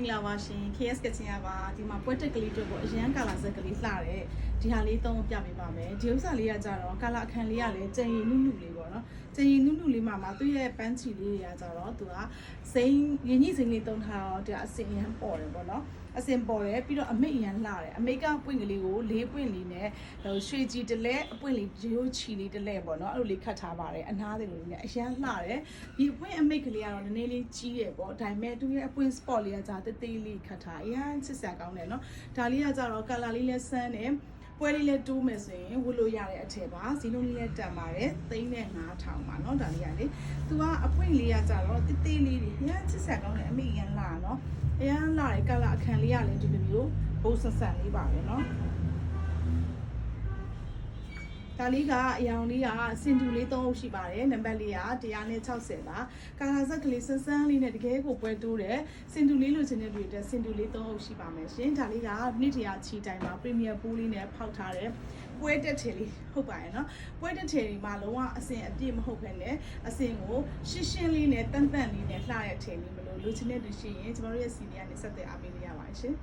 င်္ဂလာပါရှင် KS ကချင်ရပါဒီမှာပွဲတက်ကလေးတွေပေါ့အရန်ကာလာဆက်ကလေးလှတယ် ဒီဟာလေးသုံးပြပေးပါမယ်ဒီဥစ္စာလေးကကြတော့ကာလာအခန့်လေးကလည်းကြင်ရင်နုနုလေးပေါ့နော်ကြင်ရင်နုနုလေးမှာမှာသူ့ရဲ့ပန်းချီလေးတွေကကြတော့သူကစိမ့်ရင်းကြီးစိမ့်လေးသုံးထားတော့ဒီအစင်ရန်ပေါ်တယ်ပေါ့နော်အစင်ပေါ်တယ်ပြီးတော့အမိတ်အရန်လှတယ်အမိတ်ကပွင့်ကလေးကိုလေးပွင့်လေးနဲ့ဟိုရွှေကြည်တလဲအပွင့်လေးရိုးချီလေးတလဲပေါ့နော်အဲ့လိုလေးခတ်ထားပါတယ်အနားလေးလိုလေးနဲ့အရန်လှတယ်ဒီအပွင့်အမိတ်ကလေးကတော့နည်းနည်းလေးကြီးတယ်ပေါ့ဒါပေမဲ့သူရဲ့အပွင့် spot လေးကကြာတေးသေးလေးခတ်ထားအရန်ချစ်စရာကောင်းတယ်နော်ဒါလေးကကြတော့ color လေးလည်းဆန်းတယ် ပွဲလေးလည်းတိုးမယ်ဆိုရင်ဝတ်လို့ရတဲ့အထည်ပါဇီလုံးလေးလည်းတန်ပါတယ်သိန်းနဲ့9000ပါเนาะဒါလေးကလေသူကအပွင့်လေးကကြတော့တေးသေးလေးတွေအရန်ချစ်စရာကောင်းတယ်အမိရန်လာเนาะအရန်လာတယ် color အခန့်လေးကလည်းဒီလိုမျိုးဘိုးဆက်ဆက်လေးပါပဲเนาะ ဒါလေးကအရောင်လေးကစင်တူလေး၃အုပ်ရှိပါတယ်နံပါတ်လေးက160ပါကာလာဆက်ကလေးစန်းစန်းလေးနဲ့တကယ်ကိုပွဲတိုးတယ်စင်တူလေးလိုချင်တဲ့လူတွေအတွက်စင်တူလေး၃အုပ်ရှိပါမယ်ရှင်ဒါလေးကနှစ်တရာချီတိုင်းမှာပရီမီယာပိုးလေးနဲ့ဖောက်ထားတယ်ပွဲတက်ထည်လေးဟုတ်ပါရဲ့နော်ပွဲတက်ထည်ဒီမှာလုံးဝအစင်အပြည့်မဟုတ်ဘဲနဲ့အစင်ကိုရှင်းရှင်းလေးနဲ့တန်တန်လေးနဲ့လှရတဲ့ထည်လေးမလို့လူချင်းတဲ့လူရှိရင်ကျမတို့ရဲ့စီနီယာနဲ့ဆက်သက်အားပေးလို့ရပါတယ်ရှင်